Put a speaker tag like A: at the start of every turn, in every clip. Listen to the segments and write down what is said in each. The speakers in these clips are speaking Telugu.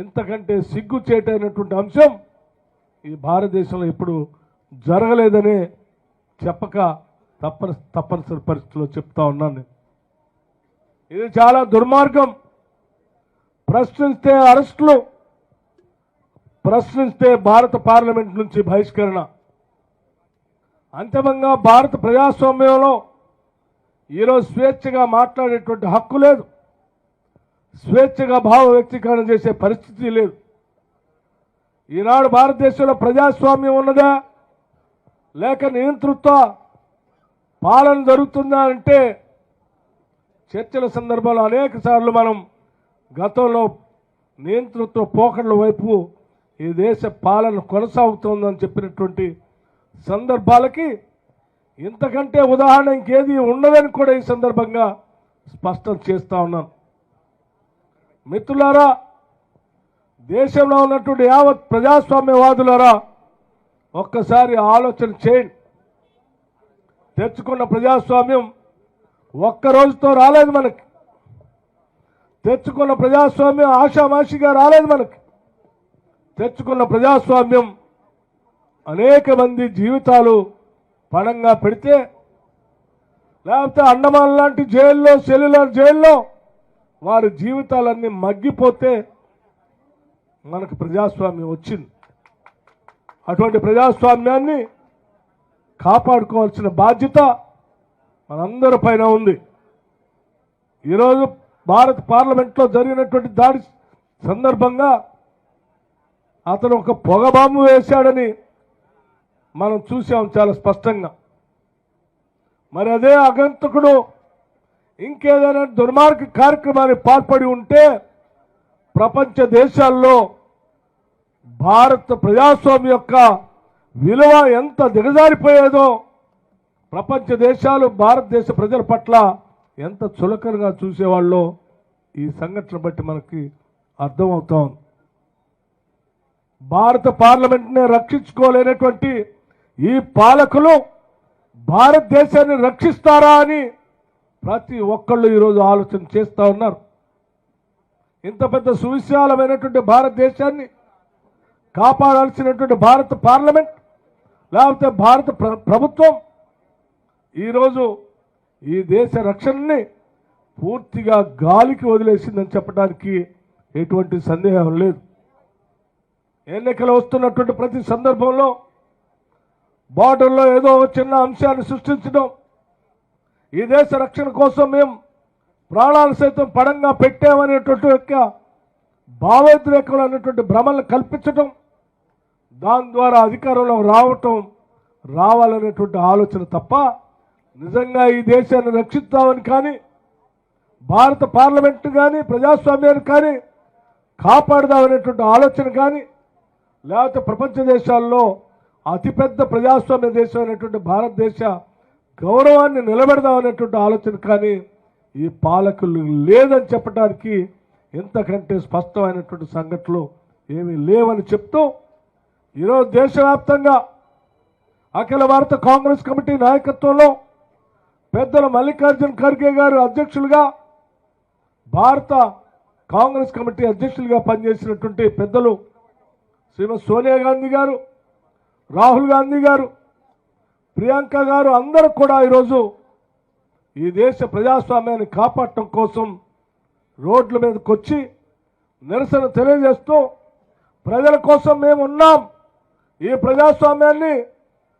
A: ఇంతకంటే సిగ్గు చేయటైనటువంటి అంశం ఈ భారతదేశంలో ఇప్పుడు జరగలేదని చెప్పక తప్పని తప్పనిసరి పరిస్థితిలో చెప్తా ఉన్నాను నేను. ఇది చాలా దుర్మార్గం. ప్రశ్నిస్తే అరెస్టులు ప్రశ్నిస్తే భారత పార్లమెంట్ నుంచి బహిష్కరణ. అంతిమంగా భారత ప్రజాస్వామ్యంలో ఈరోజు స్వేచ్ఛగా మాట్లాడేటువంటి హక్కు లేదు. స్వేచ్ఛగా భావ వ్యక్తీకరణ చేసే పరిస్థితి లేదు. ఈనాడు భారతదేశంలో ప్రజాస్వామ్యం ఉన్నదా? లేక నియంతృత్వ పాలన జరుగుతుందా అంటే చర్చల సందర్భంలో అనేక సార్లు మనం గతంలో నియంతృత్వ పోకడల వైపు ఈ దేశ పాలన కొనసాగుతోందని చెప్పినటువంటి సందర్భాలకి ఇంతకంటే ఉదాహరణ ఇంకేది ఉండదని కూడా ఈ సందర్భంగా స్పష్టం చేస్తా ఉన్నాను. మిత్రులారా దేశంలో ఉన్నటువంటి యావత్ ప్రజాస్వామ్యవాదులారా ఒక్కసారి ఆలోచన చేయండి. తెచ్చుకున్న ప్రజాస్వామ్యం ఒక్క రోజుతో రాలేదు మనకి. తెచ్చుకున్న ప్రజాస్వామ్యం ఆషామాషిగా రాలేదు మనకి. తెచ్చుకున్న ప్రజాస్వామ్యం అనేక మంది జీవితాలు పణంగా పెడితే లేకపోతే అండమాన్ లాంటి జైల్లో సెల్యులర్ జైల్లో వారి జీవితాలన్నీ మగ్గిపోతే మనకు ప్రజాస్వామ్యం వచ్చింది. అటువంటి ప్రజాస్వామ్యాన్ని కాపాడుకోవాల్సిన బాధ్యత మనందరి పైన ఉంది. ఈరోజు భారత పార్లమెంట్లో జరిగినటువంటి దాడి సందర్భంగా అతను ఒక పొగ బాంబు వేశాడని మనం చూసాం చాలా స్పష్టంగా. మరి అదే అగంతకుడు ఇంకేదైనా దుర్మార్గ కార్యక్రమాన్ని పాల్పడి ఉంటే ప్రపంచ దేశాల్లో భారత ప్రజాస్వామ్యం యొక్క విలువ ఎంత దిగజారిపోయేదో ప్రపంచ దేశాలు భారతదేశ ప్రజల పట్ల ఎంత చులకనగా చూసేవాళ్ళో ఈ సంఘటన బట్టి మనకి అర్థమవుతా ఉంది. భారత పార్లమెంట్ని రక్షించుకోలేనటువంటి ఈ పాలకులు భారతదేశాన్ని రక్షిస్తారా అని ప్రతి ఒక్కళ్ళు ఈరోజు ఆలోచన చేస్తూ ఉన్నారు. ఇంత పెద్ద సువిశాలమైనటువంటి భారతదేశాన్ని కాపాడాల్సినటువంటి భారత పార్లమెంట్ లేకపోతే భారత ప్ర- ప్రభుత్వం ఈరోజు ఈ దేశ రక్షణని పూర్తిగా గాలికి వదిలేసిందని చెప్పడానికి ఎటువంటి సందేహం లేదు. ఎన్నికలు వస్తున్నటువంటి ప్రతి సందర్భంలో బార్డర్లో ఏదో చిన్న అంశాన్ని సృష్టించడం ఈ దేశ రక్షణ కోసం మేము ప్రాణాలు సైతం పడంగా పెట్టామనేటువంటి యొక్క భావోద్రేకంలో అనేటువంటి భ్రమలను కల్పించటం దాని ద్వారా అధికారంలో రావటం రావాలనేటువంటి ఆలోచన తప్ప నిజంగా ఈ దేశాన్ని రక్షిస్తామని కానీ భారత పార్లమెంట్ కానీ ప్రజాస్వామ్యాన్ని కానీ కాపాడదామనేటువంటి ఆలోచన కానీ లేకపోతే ప్రపంచ దేశాల్లో అతిపెద్ద ప్రజాస్వామ్య దేశం అనేటువంటి భారతదేశ గౌరవాన్ని నిలబెడదామనేటువంటి ఆలోచన కానీ ఈ పాలకులు లేదని చెప్పడానికి ఎంతకంటే స్పష్టమైనటువంటి సంఘటనలు ఏమీ లేవని చెప్తూ ఈరోజు దేశవ్యాప్తంగా అఖిల భారత కాంగ్రెస్ కమిటీ నాయకత్వంలో పెద్దల మల్లికార్జున్ ఖర్గే గారు అధ్యక్షులుగా భారత కాంగ్రెస్ కమిటీ అధ్యక్షులుగా పనిచేసినటువంటి పెద్దలు శ్రీమతి సోనియా గాంధీ గారు రాహుల్ గాంధీ గారు ప్రియాంక గారు అందరూ కూడా ఈరోజు ఈ దేశ ప్రజాస్వామ్యాన్ని కాపాడటం కోసం రోడ్ల మీదకి వచ్చి నిరసన తెలియజేస్తూ ప్రజల కోసం మేము ఉన్నాం. ఈ ప్రజాస్వామ్యాన్ని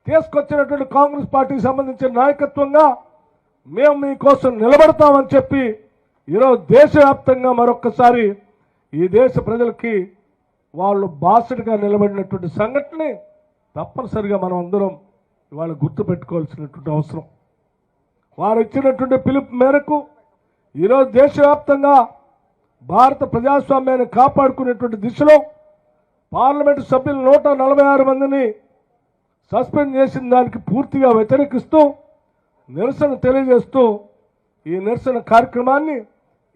A: తీసుకొచ్చినటువంటి కాంగ్రెస్ పార్టీకి సంబంధించిన నాయకత్వంగా మేము మీకోసం నిలబడతామని చెప్పి ఈరోజు దేశవ్యాప్తంగా మరొక్కసారి ఈ దేశ ప్రజలకి వాళ్ళు బాసటగా నిలబడినటువంటి సంఘటనని తప్పనిసరిగా మనం అందరం ఇవాళ గుర్తుపెట్టుకోవాల్సినటువంటి అవసరం. వారు ఇచ్చినటువంటి పిలుపు మేరకు ఈరోజు దేశవ్యాప్తంగా భారత ప్రజాస్వామ్యాన్ని కాపాడుకునేటువంటి దిశలో పార్లమెంటు సభ్యులు నూట నలభై ఆరు మందిని సస్పెండ్ చేసిన దానికి పూర్తిగా వ్యతిరేకిస్తూ నిరసన తెలియజేస్తూ ఈ నిరసన కార్యక్రమాన్ని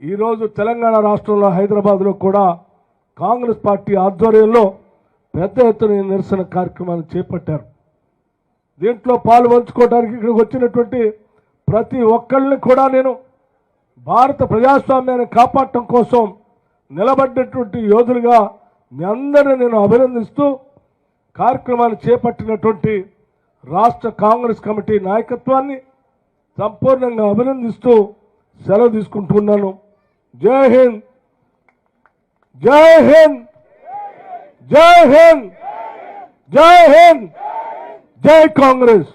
A: ఈరోజు తెలంగాణ రాష్ట్రంలో హైదరాబాద్లో కూడా కాంగ్రెస్ పార్టీ ఆధ్వర్యంలో పెద్ద ఎత్తున ఈ నిరసన కార్యక్రమాన్ని చేపట్టారు. దీంట్లో పాలు పంచుకోవడానికి ఇక్కడికి వచ్చినటువంటి ప్రతి ఒక్కళ్ళని కూడా నేను భారత ప్రజాస్వామ్యాన్ని కాపాడటం కోసం నిలబడ్డటువంటి యోధులుగా మీ అందరిని నేను అభినందిస్తూ కార్యక్రమాన్ని చేపట్టినటువంటి రాష్ట్ర కాంగ్రెస్ కమిటీ నాయకత్వాన్ని సంపూర్ణంగా అభినందిస్తూ సెలవు తీసుకుంటున్నాను. జై హింద్! జై హింద్! జై హింద్! జై హింద్! జై కాంగ్రెస్